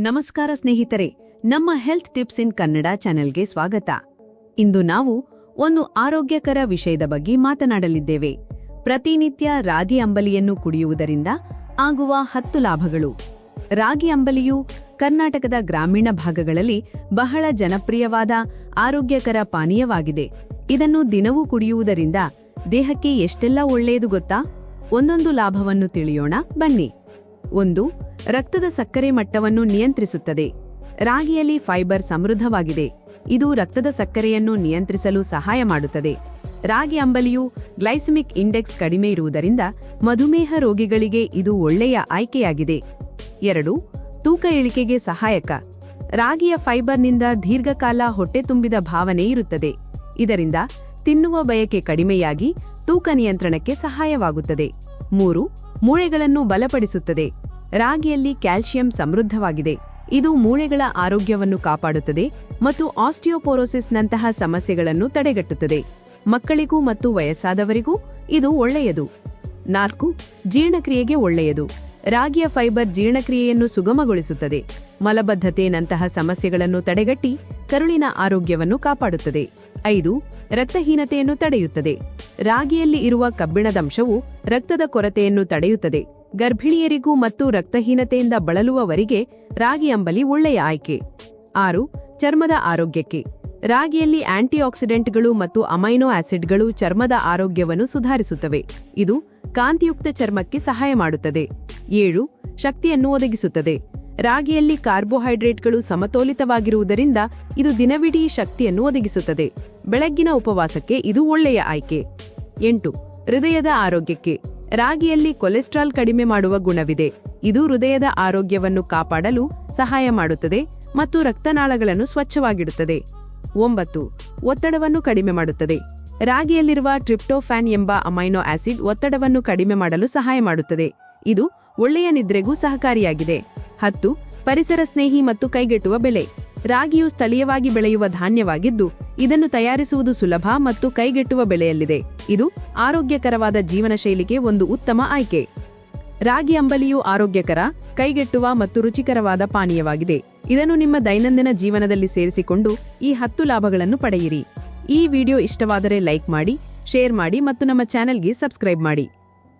ನಮಸ್ಕಾರ ಸ್ನೇಹಿತರೆ, ನಮ್ಮ ಹೆಲ್ತ್ ಟಿಪ್ಸ್ ಇನ್ ಕನ್ನಡ ಚಾನೆಲ್ಗೆ ಸ್ವಾಗತ. ಇಂದು ನಾವು ಒಂದು ಆರೋಗ್ಯಕರ ವಿಷಯದ ಬಗ್ಗೆ ಮಾತನಾಡಲಿದ್ದೇವೆ. ಪ್ರತಿನಿತ್ಯ ರಾಗಿ ಅಂಬಲಿಯನ್ನು ಕುಡಿಯುವುದರಿಂದ ಆಗುವ ಹತ್ತು ಲಾಭಗಳು. ರಾಗಿ ಅಂಬಲಿಯು ಕರ್ನಾಟಕದ ಗ್ರಾಮೀಣ ಭಾಗಗಳಲ್ಲಿ ಬಹಳ ಜನಪ್ರಿಯವಾದ ಆರೋಗ್ಯಕರ ಪಾನೀಯವಾಗಿದೆ. ಇದನ್ನು ದಿನವೂ ಕುಡಿಯುವುದರಿಂದ ದೇಹಕ್ಕೆ ಎಷ್ಟೆಲ್ಲ ಒಳ್ಳೆಯದು ಗೊತ್ತಾ? ಒಂದೊಂದು ಲಾಭವನ್ನು ತಿಳಿಯೋಣ, ಬನ್ನಿ. ಒಂದು ರಕ್ತದ ಸಕ್ಕರೆ ಮಟ್ಟವನ್ನು ನಿಯಂತ್ರಿಸುತ್ತದೆ. ರಾಗಿಯಲ್ಲಿ ಫೈಬರ್ ಸಮೃದ್ಧವಾಗಿದೆ. ಇದು ರಕ್ತದ ಸಕ್ಕರೆಯನ್ನು ನಿಯಂತ್ರಿಸಲು ಸಹಾಯ ಮಾಡುತ್ತದೆ. ರಾಗಿ ಅಂಬಲಿಯು ಗ್ಲೈಸಮಿಕ್ ಇಂಡೆಕ್ಸ್ ಕಡಿಮೆ ಇರುವುದರಿಂದ ಮಧುಮೇಹ ರೋಗಿಗಳಿಗೆ ಇದು ಒಳ್ಳೆಯ ಆಯ್ಕೆಯಾಗಿದೆ. ಎರಡು, ತೂಕ ಇಳಿಕೆಗೆ ಸಹಾಯಕ. ರಾಗಿಯ ಫೈಬರ್ನಿಂದ ದೀರ್ಘಕಾಲ ಹೊಟ್ಟೆ ತುಂಬಿದ ಭಾವನೆ ಇರುತ್ತದೆ. ಇದರಿಂದ ತಿನ್ನುವ ಬಯಕೆ ಕಡಿಮೆಯಾಗಿ ತೂಕ ನಿಯಂತ್ರಣಕ್ಕೆ ಸಹಾಯವಾಗುತ್ತದೆ. ಮೂರು, ಮೂಳೆಗಳನ್ನು ಬಲಪಡಿಸುತ್ತದೆ. ರಾಗಿಯಲ್ಲಿ ಕ್ಯಾಲ್ಸಿಯಂ ಸಮೃದ್ಧವಾಗಿದೆ. ಇದು ಮೂಳೆಗಳ ಆರೋಗ್ಯವನ್ನು ಕಾಪಾಡುತ್ತದೆ ಮತ್ತು ಆಸ್ಟಿಯೋಪೋರೋಸಿಸ್ನಂತಹ ಸಮಸ್ಯೆಗಳನ್ನು ತಡೆಗಟ್ಟುತ್ತದೆ. ಮಕ್ಕಳಿಗೂ ಮತ್ತು ವಯಸ್ಸಾದವರಿಗೂ ಇದು ಒಳ್ಳೆಯದು. ನಾಲ್ಕು, ಜೀರ್ಣಕ್ರಿಯೆಗೆ ಒಳ್ಳೆಯದು. ರಾಗಿಯ ಫೈಬರ್ ಜೀರ್ಣಕ್ರಿಯೆಯನ್ನು ಸುಗಮಗೊಳಿಸುತ್ತದೆ. ಮಲಬದ್ಧತೆನಂತಹ ಸಮಸ್ಯೆಗಳನ್ನು ತಡೆಗಟ್ಟಿ ಕರುಳಿನ ಆರೋಗ್ಯವನ್ನು ಕಾಪಾಡುತ್ತದೆ. ಐದು, ರಕ್ತಹೀನತೆಯನ್ನು ತಡೆಯುತ್ತದೆ. ರಾಗಿಯಲ್ಲಿ ಇರುವ ಕಬ್ಬಿಣದಂಶವು ರಕ್ತದ ಕೊರತೆಯನ್ನು ತಡೆಯುತ್ತದೆ. ಗರ್ಭಿಣಿಯರಿಗೂ ಮತ್ತು ರಕ್ತಹೀನತೆಯಿಂದ ಬಳಲುವವರಿಗೆ ರಾಗಿ ಅಂಬಲಿ ಒಳ್ಳೆಯ ಆಯ್ಕೆ. ಆರು, ಚರ್ಮದ ಆರೋಗ್ಯಕ್ಕೆ. ರಾಗಿಯಲ್ಲಿ ಆಂಟಿಆಕ್ಸಿಡೆಂಟ್ಗಳು ಮತ್ತು ಅಮೈನೋ ಆಸಿಡ್ಗಳು ಚರ್ಮದ ಆರೋಗ್ಯವನ್ನು ಸುಧಾರಿಸುತ್ತವೆ. ಇದು ಕಾಂತಿಯುಕ್ತ ಚರ್ಮಕ್ಕೆ ಸಹಾಯ ಮಾಡುತ್ತದೆ. ಏಳು, ಶಕ್ತಿಯನ್ನು ಒದಗಿಸುತ್ತದೆ. ರಾಗಿಯಲ್ಲಿ ಕಾರ್ಬೋಹೈಡ್ರೇಟ್ಗಳು ಸಮತೋಲಿತವಾಗಿರುವುದರಿಂದ ಇದು ದಿನವಿಡೀ ಶಕ್ತಿಯನ್ನು ಒದಗಿಸುತ್ತದೆ. ಬೆಳಗ್ಗಿನ ಉಪವಾಸಕ್ಕೆ ಇದು ಒಳ್ಳೆಯ ಆಯ್ಕೆ. ಎಂಟು, ಹೃದಯದ ಆರೋಗ್ಯಕ್ಕೆ. ರಾಗಿಯಲ್ಲಿ ಕೊಲೆಸ್ಟ್ರಾಲ್ ಕಡಿಮೆ ಮಾಡುವ ಗುಣವಿದೆ. ಇದು ಹೃದಯದ ಆರೋಗ್ಯವನ್ನು ಕಾಪಾಡಲು ಸಹಾಯ ಮಾಡುತ್ತದೆ ಮತ್ತು ರಕ್ತನಾಳಗಳನ್ನು ಸ್ವಚ್ಛವಾಗಿಡುತ್ತದೆ. ಒಂಬತ್ತು, ಒತ್ತಡವನ್ನು ಕಡಿಮೆ ಮಾಡುತ್ತದೆ. ರಾಗಿಯಲ್ಲಿರುವ ಟ್ರಿಪ್ಟೋಫ್ಯಾನ್ ಎಂಬ ಅಮೈನೋ ಆಸಿಡ್ ಒತ್ತಡವನ್ನು ಕಡಿಮೆ ಮಾಡಲು ಸಹಾಯ ಮಾಡುತ್ತದೆ. ಇದು ಒಳ್ಳೆಯ ನಿದ್ರೆಗೂ ಸಹಕಾರಿಯಾಗಿದೆ. ಹತ್ತು, ಪರಿಸರ ಸ್ನೇಹಿ ಮತ್ತು ಕೈಗೆಟುವ ಬೆಲೆ ರಾಗಿಯು ಸ್ಥಳೀಯವಾಗಿ ಬೆಳೆಯುವ ಧಾನ್ಯವಾಗಿದ್ದು ಇದನ್ನು ತಯಾರಿಸುವುದು ಸುಲಭ ಮತ್ತು ಕೈಗೆಟುವ ಬೆಳೆಯಲ್ಲಿದೆ ಇದು ಆರೋಗ್ಯಕರವಾದ ಜೀವನ ಶೈಲಿಗೆ ಒಂದು ಉತ್ತಮ ಆಯ್ಕೆ. ರಾಗಿ ಅಂಬಲಿಯು ಆರೋಗ್ಯಕರ ಕೈಗೆಟ್ಟುವ ಮತ್ತು ರುಚಿಕರವಾದ ಪಾನೀಯವಾಗಿದೆ. ಇದನ್ನು ನಿಮ್ಮ ದೈನಂದಿನ ಜೀವನದಲ್ಲಿ ಸೇರಿಸಿಕೊಂಡು ಈ ಹತ್ತು ಲಾಭಗಳನ್ನು ಪಡೆಯಿರಿ. ಈ ವಿಡಿಯೋ ಇಷ್ಟವಾದರೆ ಲೈಕ್ ಮಾಡಿ, ಶೇರ್ ಮಾಡಿ ಮತ್ತು ನಮ್ಮ ಚಾನೆಲ್ಗೆ ಸಬ್ಸ್ಕ್ರೈಬ್ ಮಾಡಿ.